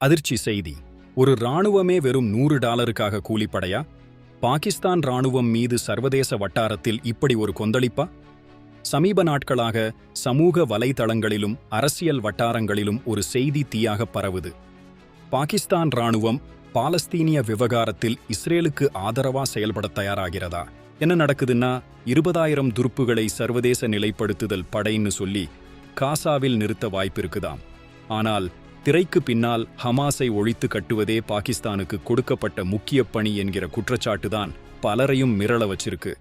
அதிர்ச்சி செய்தி. ஒரு ராணுவமே வெறும் நூறு டாலருக்காக கூலிப்படையா? பாகிஸ்தான் ராணுவம் மீது சர்வதேச வட்டாரத்தில் இப்படி ஒரு கொந்தளிப்பா? சமீப நாட்களாக சமூக வலைதளங்களிலும் அரசியல் வட்டாரங்களிலும் ஒரு செய்தி தீயாக பரவுது. பாகிஸ்தான் ராணுவம் பாலஸ்தீனிய விவகாரத்தில் இஸ்ரேலுக்கு ஆதரவா செயல்பட தயாராகிறதா? என்ன நடக்குதுன்னா இருபதாயிரம் துருப்புகளை சர்வதேச நிலைப்படுத்துதல் படைன்னு சொல்லி காசாவில் நிறுத்த வாய்ப்பிருக்குதாம். ஆனால் திரைக்கு பின்னால் ஹமாஸை ஒழித்து கட்டுவதே பாகிஸ்தானுக்கு கொடுக்கப்பட்ட முக்கிய பணி என்கிற குற்றச்சாட்டுதான் பலரையும் மிரள வச்சிருக்கு.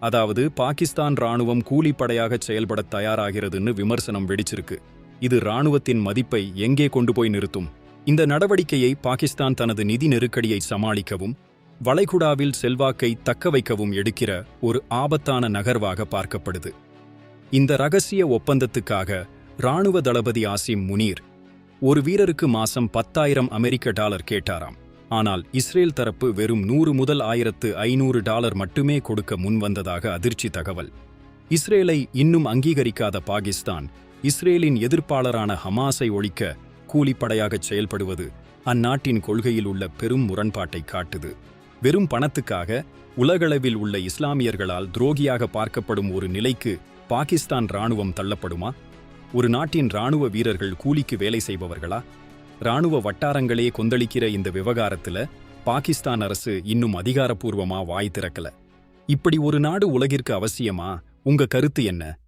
அதாவது பாகிஸ்தான் ராணுவம் கூலிப்படையாக செயல்பட தயாராகிறதுன்னு விமர்சனம் வெடிச்சிருக்கு. இது ராணுவத்தின் மதிப்பை எங்கே கொண்டு போய் நிறுத்தும்? இந்த நடவடிக்கையை பாகிஸ்தான் தனது நிதி நெருக்கடியை சமாளிக்கவும் வளைகுடாவில் செல்வாக்கை தக்க வைக்கவும் எடுக்கிற ஒரு ஆபத்தான நகர்வாக பார்க்கப்படுது. இந்த ரகசிய ஒப்பந்தத்துக்காக ராணுவ தளபதி ஆசிம் முனீர் ஒரு வீரருக்கு மாசம் பத்தாயிரம் அமெரிக்க டாலர் கேட்டாராம். ஆனால் இஸ்ரேல் தரப்பு வெறும் நூறு முதல் ஆயிரத்து ஐநூறு டாலர் மட்டுமே கொடுக்க முன்வந்ததாக அதிர்ச்சி தகவல். இஸ்ரேலை இன்னும் அங்கீகரிக்காத பாகிஸ்தான் இஸ்ரேலின் எதிர்ப்பாளரான ஹமாஸை ஒழிக்க கூலிப்படையாகச் செயல்படுவது அந்நாட்டின் கொள்கையில் உள்ள பெரும் முரண்பாட்டை காட்டுது. வெறும் பணத்துக்காக உலகளவில் உள்ள இஸ்லாமியர்களால் துரோகியாக பார்க்கப்படும் ஒரு நிலைக்கு பாகிஸ்தான் இராணுவம் தள்ளப்படுமா? ஒரு நாட்டின் ராணுவ வீரர்கள் கூலிக்கு வேலை செய்பவர்களா? ராணுவ வட்டாரங்களே கொந்தளிக்கிற இந்த விவகாரத்துல பாகிஸ்தான் அரசு இன்னும் அதிகாரப்பூர்வமா வாய் திறக்கல. இப்படி ஒரு நாடு உலகிற்கு அவசியமா? உங்க கருத்து என்ன?